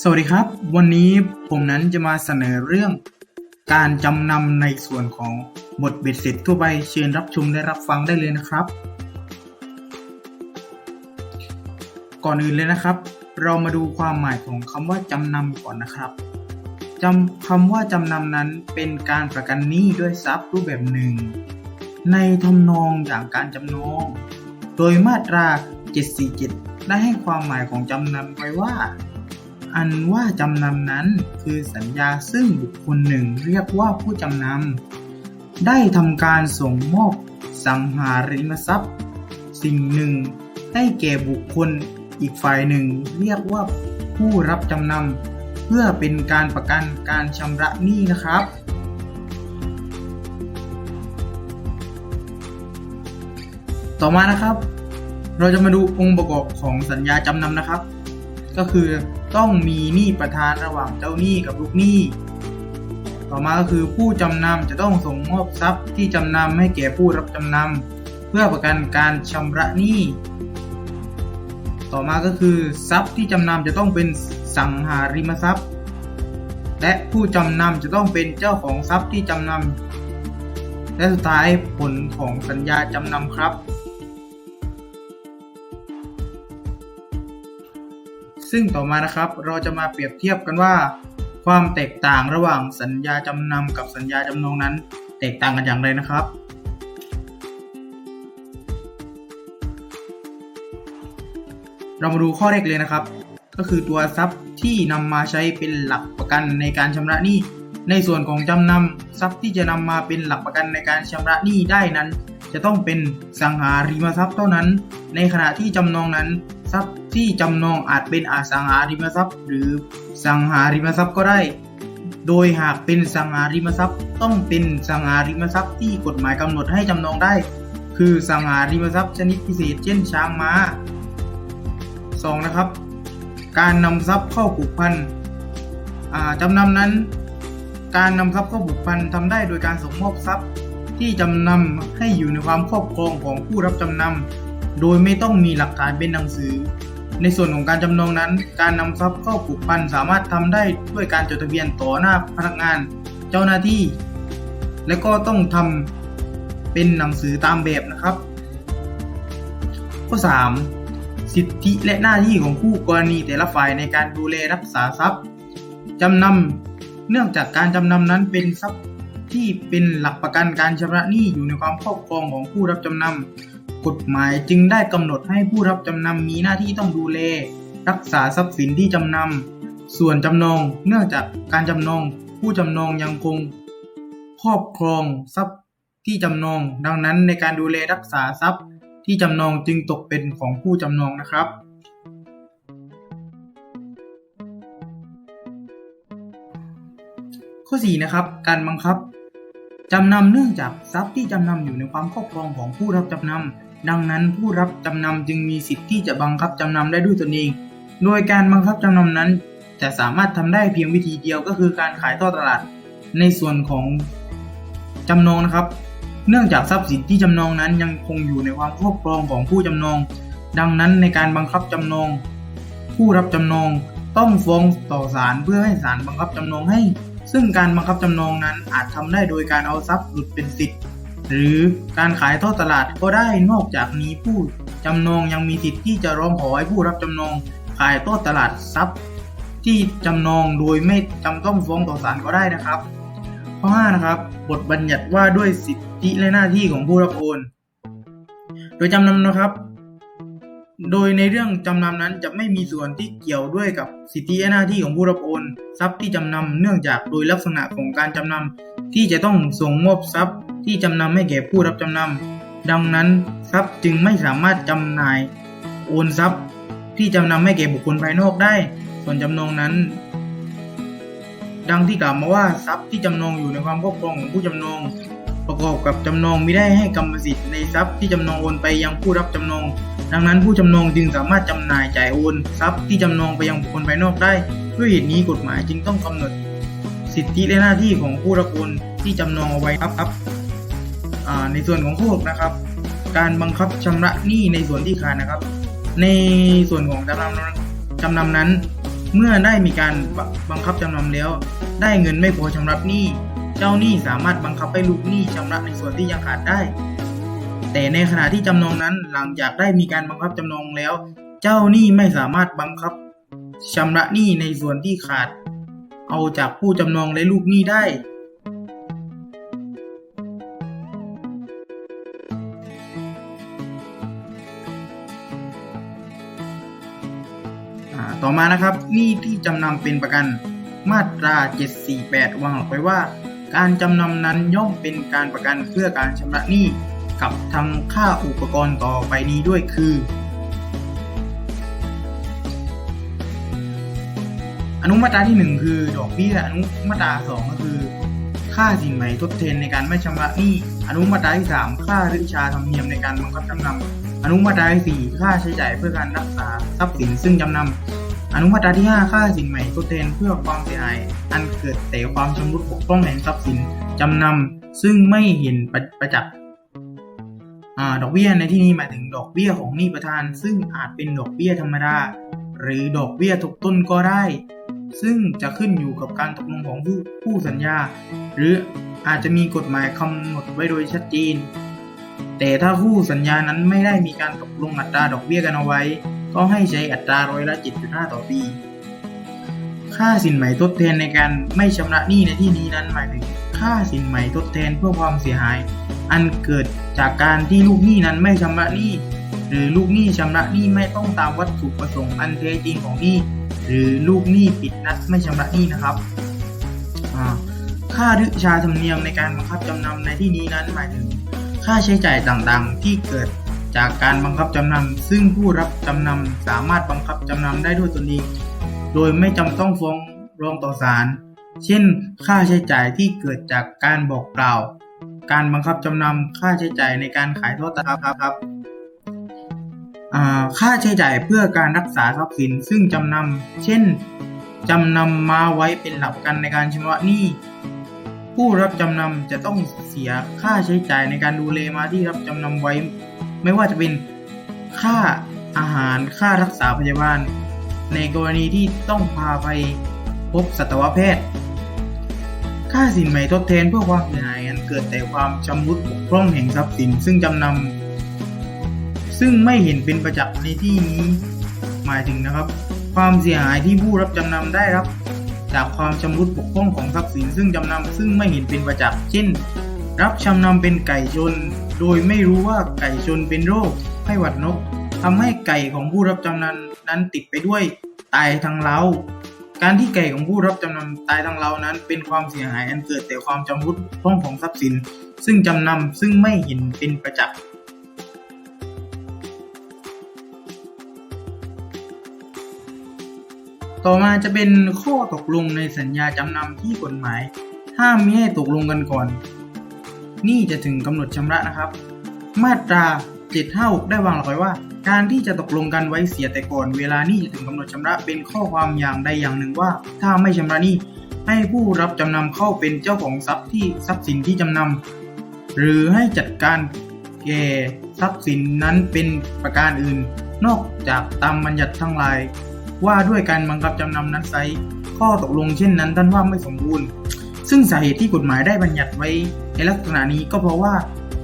สวัสดีครับ วันนี้ผมนั้นจะมาเสนอเรื่องการจำนำในส่วนของบทเบ็ดเสร็จทั่วไปเชิญรับชมและรับฟังได้เลยนะครับ ก่อนอื่นเลยนะครับ เรามาดูความหมายของคำว่าจำนำก่อนนะครับจำคำว่าจำนำนั้นเป็นการประกันหนี้ด้วยทรัพย์รูปแบบหนึ่ง ในทำนองอย่างการจำนอง โดยมาตรา 747 ได้ให้ความหมายของจำนำไว้ว่า อันว่าจำนำนั้น คือสัญญาซึ่งบุคคลหนึ่งเรียกว่าผู้จำนำได้ทำการส่งมอบสังหาริมทรัพย์ สิ่งหนึ่ง ให้แก่บุคคลอีกฝ่ายหนึ่ง เรียกว่าผู้รับจำนำเพื่อเป็นการประกันการชำระหนี้นะครับต่อมานะครับ เราจะมาดูองค์ประกอบของสัญญาจำนำนะครับ ก็คือ ต้องมีหนี้ประธานระหว่างเจ้าหนี้กับลูกหนี้ ต่อมาก็คือผู้จำนำจะต้องส่งมอบทรัพย์ที่จำนำให้แก่ผู้รับจำนำเพื่อประกันการชำระหนี้ ต่อมาก็คือทรัพย์ที่จำนำจะต้องเป็นสังหาริมทรัพย์ และผู้จำนำจะต้องเป็นเจ้าของทรัพย์ที่จำนำและสุดท้ายผลของสัญญาจำนำครับ ซึ่งต่อมานะครับเราจะมาเปรียบเทียบกันว่า ความแตกต่างระหว่างสัญญาจำนำกับสัญญาจำนองนั้น แตกต่างกันอย่างไรนะครับ เรามาดูข้อแรกเลยนะครับ ก็คือตัวทรัพย์ที่นำมาใช้เป็นหลักประกันในการชำระหนี้ในส่วนของจำนำทรัพย์ที่จะนำมาเป็นหลักประกันในการชำระหนี้ได้นั้น จะต้องเป็นสังหาริมทรัพย์เท่านั้น ในขณะที่จำนองนั้น ทรัพย์ที่จำนองอาจเป็นอสังหาริมทรัพย์ หรือสังหาริมทรัพย์ก็ได้ โดยหากเป็นสังหาริมทรัพย์ ต้องเป็นสังหาริมทรัพย์ที่กฎหมายกำหนดให้จำนองได้ คือสังหาริมทรัพย์ชนิดพิเศษ เช่นช้างม้า 2. นะครับ การนำทรัพย์เข้าผูกพันจำนำนั้น การนำทรัพย์เข้าผูกพันทำได้โดยการส่งมอบทรัพย์ที่จำนำให้อยู่ในความครอบครองของผู้รับจำนำ โดยไม่ต้องมีหลักฐานเป็นหนังสือ ในส่วนของการจำนองนั้น การนำทรัพย์เข้าผูกพันสามารถทำได้ด้วยการจดทะเบียนต่อหน้าพนักงาน เจ้าหน้าที่ และก็ต้องทำเป็นหนังสือตามแบบนะครับ ข้อ 3. สิทธิและหน้าที่ของคู่กรณีแต่ละฝ่ายในการดูแลรักษาทรัพย์จำนำเนื่องจากการจำนำนั้นเป็นทรัพย์ที่เป็นหลักประกันการชำระหนี้อยู่ในความครอบครองของผู้รับจำนำ กฎหมายจึงได้กำหนดให้ผู้รับจำนำมีหน้าที่ต้องดูแล รักษาทรัพย์สินที่จำนำ ส่วนจำนองเนื่องจากการจำนอง ผู้จำนองยังคง ครอบครองทรัพย์ที่จำนอง ดังนั้นในการดูแลรักษาทรัพย์ที่จำนองจึงตกเป็นของผู้จำนองนะครับข้อ4นะครับการบังคับจำนำเนื่องจากทรัพย์ที่จำนำอยู่ในความครอบครองของผู้รับจำนำ ดังนั้นผู้รับจำนำจึงมีสิทธิ์ที่จะบังคับจำนำได้ด้วยตนเอง โดยการบังคับจำนำนั้น จะสามารถทำได้เพียงวิธีเดียวก็คือการขายทอดตลาด ในส่วนของจำนองนะครับ เนื่องจากทรัพย์สินที่จำนองนั้นยังคงอยู่ในความครอบครองของผู้จำนอง ดังนั้นในการบังคับจำนอง ผู้รับจำนองต้องฟ้องต่อศาลเพื่อให้ศาลบังคับจำนองให้ ซึ่งการบังคับจำนองนั้นอาจทำได้โดยการเอาทรัพย์หลุดเป็นสิทธิ์ หรือการขายทอดตลาดก็ได้นอกจากนี้ผู้จำนองยังมีสิทธิ์ที่จะร้องขอให้ผู้รับจำนองขายทอดตลาดทรัพย์ ที่จำนองโดยไม่จำต้องฟ้องต่อศาลก็ได้นะครับ ข้อ5นะครับบทบัญญัติว่าด้วยสิทธิและหน้าที่ของผู้รับโอนโดยจำนำนะครับ โดยในเรื่องจำนำนั้นจะไม่มีส่วนที่เกี่ยวด้วยกับสิทธิและหน้าที่ของผู้รับโอน ทรัพย์ที่จำนำเนื่องจากโดยลักษณะของการจำนำ ที่จะต้องส่งมอบทรัพย์ที่จำนำให้แก่ผู้รับจำนำดังนั้นทรัพย์จึงไม่สามารถจำหน่าย โอนทรัพย์ที่จำนำให้แก่บุคคลภายนอกได้ ส่วนจำนองนั้น ดังที่กล่าวมาว่าทรัพย์ที่จำนองอยู่ในความครอบครองของผู้จำนอง ประกอบกับจำนองมิได้ให้กรรมสิทธิ์ในทรัพย์ที่จำนองโอนไปยังผู้รับจำนอง ดังนั้นผู้จำนองจึงสามารถจำหน่ายจ่ายโอนทรัพย์ที่จำนองไปยังบุคคลภายนอกได้ ด้วยเหตุนี้กฎหมายจึงต้องกำหนด สิทธิและหน้าที่ของผู้รับโอนที่จำนองเอาไว้ครับครับในส่วนของข้อหกนะครับ การบังคับชำระหนี้ในส่วนที่ขาดนะครับ ในส่วนของจำนำจำนำนั้น เมื่อได้มีการบบังคับจำนำแล้ว ได้เงินไม่พอชำระหนี้ เจ้าหนี้สามารถบังคับให้ลูกหนี้ชำระในส่วนที่ยังขาดได้ แต่ในขณะที่จำนองนั้นหลังจากได้มีการบังคับจำนองแล้ว เจ้าหนี้ไม่สามารถบังคับชำระหนี้ในส่วนที่ขาด เอาจากผู้จำนองและลูกหนี้ได้ต่อมานะครับหนี้ที่จำนำเป็นประกัน มาตรา 748 วางหลักไว้ว่า การจำนำนั้นย่อมเป็นการประกันเพื่อการชำระหนี้กับทำค่าอุปกรณ์ต่อไปนี้ด้วยคือ อนุมาตราที่1คือดอกเบี้ย อนุมาตรา2ก็คือ ค่าสินไหมทดแทนในการไม่ชำระหนี้ อนุมาตราที่3ค่าริชาธรรมเนียมในการบังคับจำนำอนุมาตราที่4ค่าใช้จ่ายเพื่อการรักษาทรัพย์สินซึ่งจำนำอนุมาตราที่5ค่าสินใหม่ทดแทนเพื่อความเสียหาย อันเกิดแต่ความชำรุดบกพร่องแห่งทรัพย์สินจำนำซึ่งไม่เห็นประประจักษ์อดอกเบี้ยในที่นี้หมายถึงดอกเบี้ยของหนี้ประธาน ซึ่งอาจเป็นดอกเบี้ยธรรมดา หรือดอกเบี้ยทบต้นก็ได้ ซึ่งจะขึ้นอยู่กับการตกลงของผู้ผู้สัญญา หรืออาจจะมีกฎหมายกำหนดไว้โดยชัดเจน แต่ถ้าคู่สัญญานั้นไม่ได้มีการตกลงอัตราดอกเบี้ยกันเอาไว้ ก็ให้ใช้อัตราร้อยละ 7.5 ต่อปี ค่าสินไหม่ทดแทนในการไม่ชำระหนี้ในที่นี้นั้นหมายถึงค่าสินไหม่ทดแทนเพื่อความเสียหาย อันเกิดจากการที่ลูกหนี้นั้นไม่ชำระหนี้ หรือลูกหนี้ชำระหนี้ไม่ต้องตามวัตถุประสงค์อันแท้จริงของหนี้ หรือลูกหนี้ผิดนัดไม่ชำระหนี้นะครับค่าริชาธรรมเนียมในการบังคับจำนำในที่นี้นั้นหมายถึง ค่าใช้จ่ายต่างๆ ที่เกิดจากการบังคับจำนำซึ่งผู้รับจำนำสามารถบังคับจำนำได้ด้วยตนเองโดยไม่จำต้องฟ้องร้องต่อศาลเช่น ค่าใช้จ่ายที่เกิดจากการบอกกล่าว การบังคับจำนำค่าใช้จ่ายในการขายทอดตลาดครับ ค่าใช้จ่ายเพื่อการรักษาทรัพย์สิน ซึ่งจำนำเช่นจำนำมาไว้เป็นหลักกันในการชำระหนี้ผู้รับจำนำจะต้องเสียค่าใช้จ่ายในการดูแลมาที่รับจำนำไว้ ไม่ว่าจะเป็นค่าอาหารค่ารักษาพยาบาล ในกรณีที่ต้องพาไปพบสัตวแพทย์ ค่าสินไหม่ทดแทนเพื่อความเสียหายอันเกิดแต่ความชำรุดบกพร่องแห่งทรัพย์สิน ซึ่งจำนำ ซึ่งไม่เห็นเป็นประจักษ์ในที่นี้ หมายถึงนะครับ ความเสียหายที่ผู้รับจำนำได้รับ จากความชำรุดบกพร่องของทรัพย์สินซึ่งจำนำซึ่งไม่เห็นเป็นประจักษ์เช่น รับจำนำเป็นไก่ชน โดยไม่รู้ว่าไก่ชนเป็นโรคไข้หวัดนกทำให้ไก่ของผู้รับจำนำนั้นติดไปด้วยตายทั้งเล้าการที่ไก่ของผู้รับจำนำตายทั้งเล้านั้น เป็นความเสียหายอันเกิดแต่ความชำรุดบกพร่องของทรัพย์สิน ซึ่งจำนำซึ่งไม่เห็นเป็นประจักษ์ ต่อมาจะเป็นข้อตกลงในสัญญาจำนำที่กฎหมาย ห้ามมิให้ตกลงกันก่อน นี่จะถึงกำหนดชำระนะครับ มาตรา 756 ได้วางหลักไว้ว่า การที่จะตกลงกันไว้เสียแต่ก่อน เวลานี้จะถึงกำหนดชำระเป็นข้อความอย่างใดอย่างหนึ่งว่า ถ้าไม่ชำระนี้ให้ผู้รับจำนำเข้าเป็นเจ้าของทรัพย์ที่ทรัพย์สินที่จำนำหรือให้จัดการแก่ทรัพย์สินนั้นเป็นประการอื่น นอกจากตามบัญญัติทั้งหลาย ว่าด้วยการบังคับจำนำนั้นไซข้อตกลงเช่นนั้นท่านว่าไม่สมบูรณ์ ซึ่งสาเหตุที่กฎหมายได้บัญญัติไว้ในลักษณะนี้ก็เพราะว่า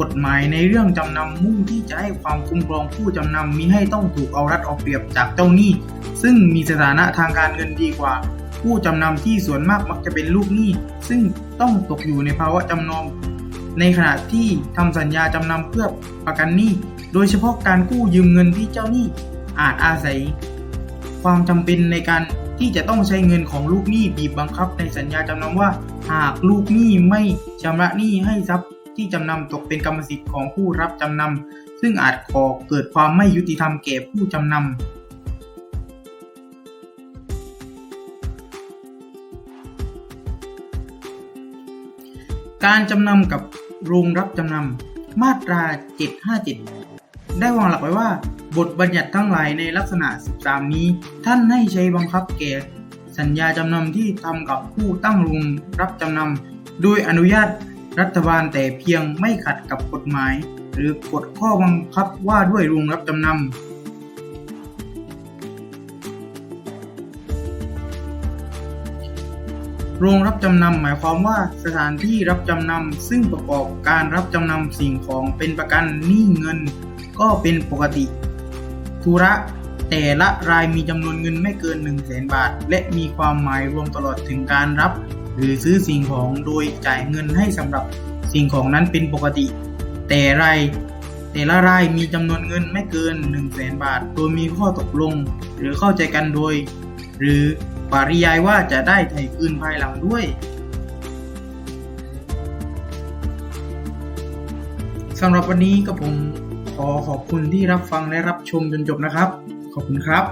กฎหมายในเรื่องจำนำมุ่งที่จะให้ความคุ้มครองผู้จำนำมิให้ต้องถูกเอารัดเอาเปรียบจากเจ้าหนี้ ซึ่งมีสถานะทางการเงินดีกว่า ผู้จำนำที่ส่วนมากมักจะเป็นลูกหนี้ ซึ่งต้องตกอยู่ในภาวะจำนองในขณะที่ทำสัญญาจำนำเพื่อประกันหนี้ โดยเฉพาะการกู้ยืมเงินที่เจ้าหนี้อาจอาศัย ความจำเป็นในการที่จะต้องใช้เงินของลูกหนี้บีบบังคับในสัญญาจำนำว่า หากลูกหนี้ไม่ชำระหนี้ให้ทรัพย์ที่จำนำตกเป็นกรรมสิทธิ์ของผู้รับจำนำซึ่งอาจก่อเกิดความไม่ยุติธรรมแก่ผู้จำนำการจำนำกับโรงรับจำนำ มาตรา 757 ได้วางหลักไว้ว่า บทบัญญัติทั้งหลายในลักษณะ 13 นี้ ท่านให้ใช้บังคับแก่สัญญาจำนำที่ทำกับผู้ตั้งโรงรับจำนำโดยอนุญาตรัฐบาลแต่เพียงไม่ขัดกับกฎหมาย หรือกฎข้อบังคับว่าด้วยโรงรับจำนำโรงรับจำนำหมายความว่าสถานที่รับจำนำซึ่งประกอบการรับจำนำสิ่งของเป็นประกันหนี้เงิน ก็เป็นปกติธุระแต่ละรายมีจำนวนเงินไม่เกิน 1 0 0 0 0แบาท และมีความหมายรวมตลอดถึงการรับ หรือซื้อสิ่งของโดยจ่ายเงินให้สำหรับสิ่งของนั้นเป็นปกติ แต่รายแต่ละรายมีจำนวนเงินไม่เกิน 1 0 0 0 0แบาท โดยมีข้อตกลง หรือเข้าใจกันโดย หรือปริยายว่าจะได้ไถ่คืนภายหลังด้วย สำหรับวันนี้ก็ผม ขอขอบคุณที่รับฟังและรับชมจนจบนะครับ ขอบคุณครับ